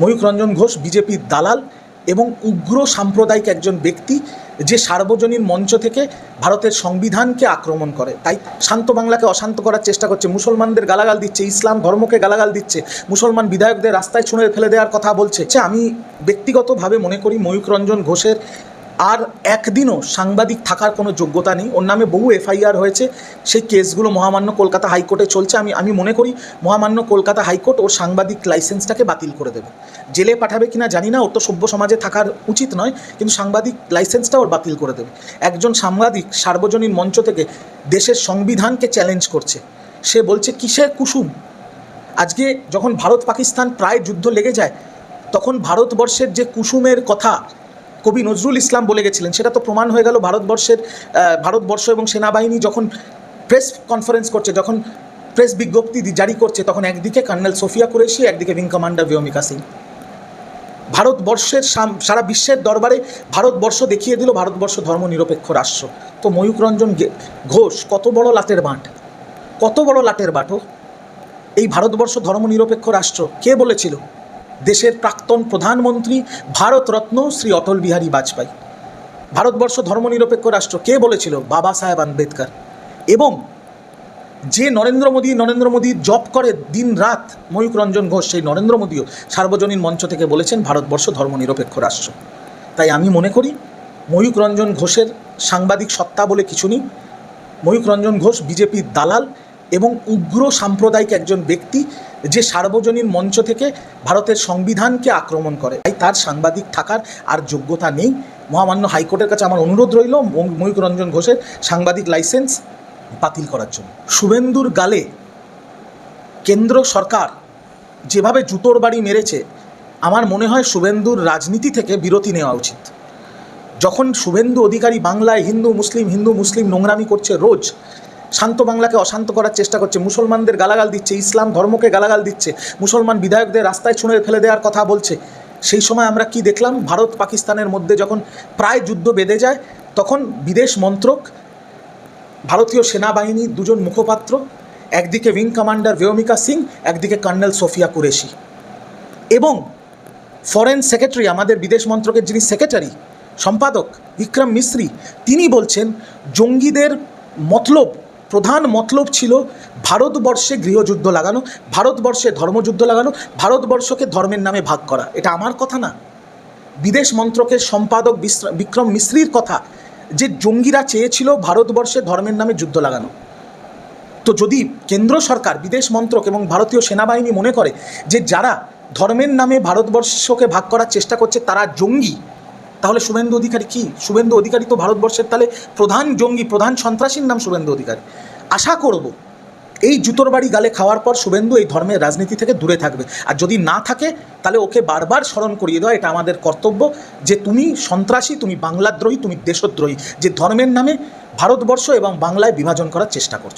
ময়ূক রঞ্জন ঘোষ বিজেপির দালাল এবং উগ্র সাম্প্রদায়িক একজন ব্যক্তি যে সার্বজনীন মঞ্চ থেকে ভারতের সংবিধানকে আক্রমণ করে। তাই শান্ত বাংলাকে অশান্ত করার চেষ্টা করছে। মুসলমানদের গালাগাল দিচ্ছে, ইসলাম ধর্মকে গালাগাল দিচ্ছে, মুসলমান বিধায়কদের রাস্তায় ছুঁড়ে ফেলে দেওয়ার কথা বলছে। আমি ব্যক্তিগতভাবে মনে করি ময়ূক রঞ্জন ঘোষের আর একদিনও সাংবাদিক থাকার কোনো যোগ্যতা নেই। ওর নামে বহু এফআইআর হয়েছে। সেই কেসগুলো মহামান্য কলকাতা হাইকোর্টে চলছে। আমি আমি মনে করি মহামান্য কলকাতা হাইকোর্ট ওর সাংবাদিক লাইসেন্সটাকে বাতিল করে দেবে। জেলে পাঠাবে কিনা জানি না। ওর তো সভ্য সমাজে থাকার উচিত নয়, কিন্তু সাংবাদিক লাইসেন্সটা ওর বাতিল করে দেবে। একজন সাংবাদিক সার্বজনীন মঞ্চ থেকে দেশের সংবিধানকে চ্যালেঞ্জ করছে। সে বলছে, কিসের কুসুম? আজকে যখন ভারত পাকিস্তান প্রায় যুদ্ধ লেগে যায়, তখন ভারতবর্ষের যে কুসুমের কথা কবি নজরুল ইসলাম বলে গেছিলেন। সেটা তো প্রমাণ হয়ে গেল ভারতবর্ষের ভারতবর্ষ এবং সেনাবাহিনী যখন প্রেস কনফারেন্স করছে, যখন প্রেস বিজ্ঞপ্তি জারি করছে, তখন একদিকে কর্নেল সোফিয়া কুরেশি, একদিকে উইং কমান্ডার ভিওমিকা সিং। ভারতবর্ষের সারা বিশ্বের দরবারে ভারতবর্ষ দেখিয়ে দিল ভারতবর্ষ ধর্মনিরপেক্ষ রাষ্ট্র। তো ময়ূক রঞ্জন ঘোষ, কত বড় লাটের বাঁট কত বড় লাটের বাটো? এই ভারতবর্ষ ধর্মনিরপেক্ষ রাষ্ট্র কে বলেছিল? দেশের প্রাক্তন প্রধানমন্ত্রী ভারতরত্ন শ্রী অটল বিহারী বাজপেয়ী। ভারতবর্ষ ধর্মনিরপেক্ষ রাষ্ট্র, কে বলেছিল? বাবা সাহেব আম্বেদকর। এবং যে নরেন্দ্র মোদী নরেন্দ্র মোদী জব করে দিন রাত ময়ূক রঞ্জন ঘোষ, সেই নরেন্দ্র মোদীও সার্বজনীন মঞ্চ থেকে বলেছেন, ভারতবর্ষ ধর্মনিরপেক্ষ রাষ্ট্র। তাই আমি মনে করি ময়ূক রঞ্জন ঘোষের সাংবাদিক সত্তা বলে কিছু নেই। ময়ূক রঞ্জন ঘোষ, বিজেপির দালাল এবং উগ্র সাম্প্রদায়িক একজন ব্যক্তি যে সার্বজনীন মঞ্চ থেকে ভারতের সংবিধানকে আক্রমণ করে। তাই তার সাংবাদিক থাকার আর যোগ্যতা নেই। মহামান্য হাইকোর্টের কাছে আমার অনুরোধ রইল ময়ূক রঞ্জন ঘোষের সাংবাদিক লাইসেন্স বাতিল করার জন্য। শুভেন্দুর গালে কেন্দ্র সরকার যেভাবে জুতোর বাড়ি মেরেছে, আমার মনে হয় শুভেন্দুর রাজনীতি থেকে বিরতি নেওয়া উচিত। যখন শুভেন্দু অধিকারী বাংলায় হিন্দু, মুসলিম হিন্দু, মুসলিম নোংরামি করছে রোজ শান্ত বাংলাকে অশান্ত করার চেষ্টা করছে। মুসলমানদের গালাগাল দিচ্ছে, ইসলাম ধর্মকে গালাগাল দিচ্ছে। মুসলমান বিধায়কদের রাস্তায় ছুঁড়ে ফেলে দেওয়ার কথা বলছে। সেই সময় আমরা কি দেখলাম? ভারত পাকিস্তানের মধ্যে যখন প্রায় যুদ্ধ বেঁধে যায়, তখন বিদেশ মন্ত্রক, ভারতীয় সেনাবাহিনী দুজন মুখপাত্র, একদিকে উইং কমান্ডার ভিওমিকা সিং, একদিকে কর্নেল সোফিয়া কুরেশি এবং ফরেন সেক্রেটারি, আমাদের বিদেশ মন্ত্রকের যিনি সেক্রেটারি, সম্পাদক বিক্রম মিশ্রি তিনি বলছেন, জঙ্গিদের মতলব প্রধান মতলব ছিল ভারতবর্ষে গৃহযুদ্ধ লাগানো, ভারতবর্ষে ধর্মযুদ্ধ লাগানো, ভারতবর্ষকে ধর্মের নামে ভাগ করা। এটা আমার কথা না। বিদেশ মন্ত্রকের সম্পাদক বিক্রম মিশ্রির কথা, যে জঙ্গিরা চেয়েছিল ভারতবর্ষে ধর্মের নামে যুদ্ধ লাগানো। তো যদি কেন্দ্র সরকার, বিদেশ মন্ত্রক এবং ভারতীয় সেনাবাহিনী মনে করে যে যারা ধর্মের নামে ভারতবর্ষকে ভাগ করার চেষ্টা করছে, তারা জঙ্গি তাহলে শুভেন্দু অধিকারী কি? শুভেন্দু অধিকারী তো ভারতবর্ষের তাহলে প্রধান জঙ্গি, প্রধান সন্ত্রাসীর নাম শুভেন্দু অধিকারী। আশা করব এই জুতোর বাড়ি গালে খাওয়ার পর শুভেন্দু এই ধর্মের রাজনীতি থেকে দূরে থাকবে। আর যদি না থাকে, তাহলে ওকে বারবার স্মরণ করিয়ে দেওয়া, এটা আমাদের কর্তব্য যে তুমি সন্ত্রাসী, তুমি বাংলাদ্রোহী, তুমি দেশদ্রোহী, যে ধর্মের নামে ভারতবর্ষ এবং বাংলায় বিভাজন করার চেষ্টা করছ।